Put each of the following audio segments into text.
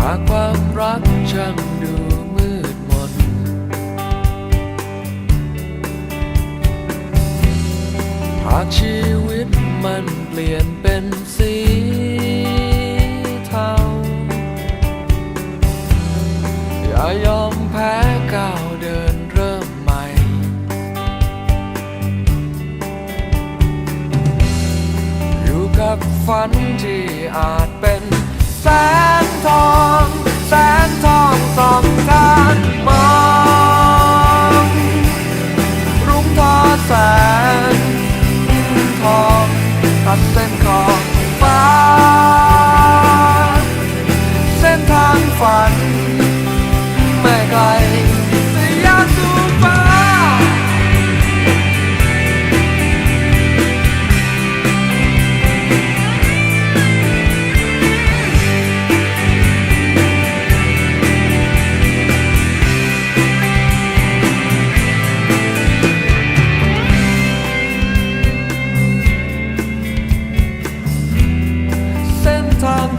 หากความรักช่างดูมืดมน หากชีวิตมันเปลี่ยนเป็นสีเทา อย่ายอมแพ้ก้าวเดินเริ่มใหม่ อยู่กับฝันที่อาจเป็น แสนทอง แสนทองส่อง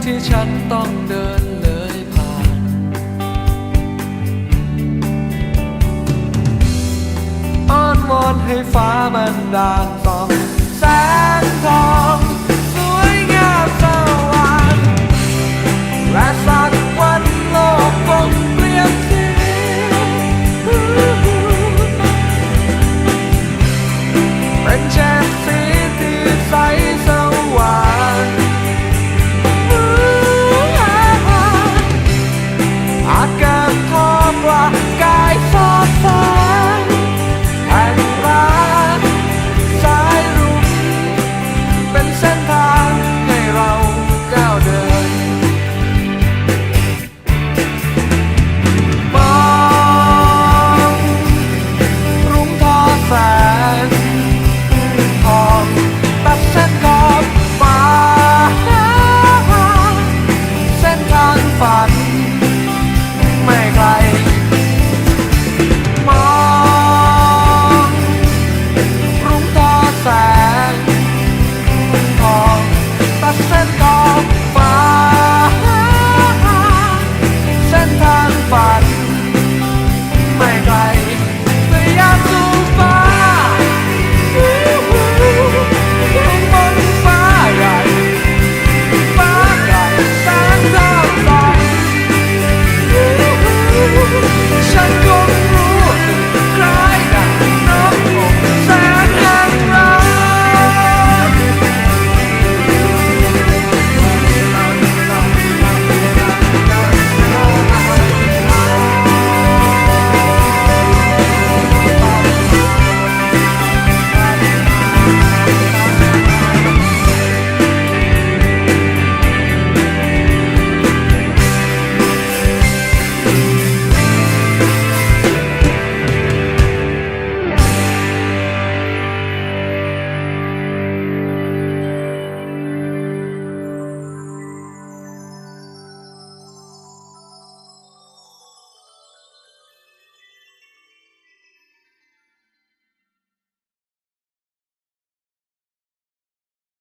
ที่ฉันต้องเดินเลยผ่าน อ้อนวอนให้ฟ้ามันดานส่องแสงทองสวยงามสว่างและสักวันโลกคงเปลี่ยนสีเป็นเช่นสีที่ใส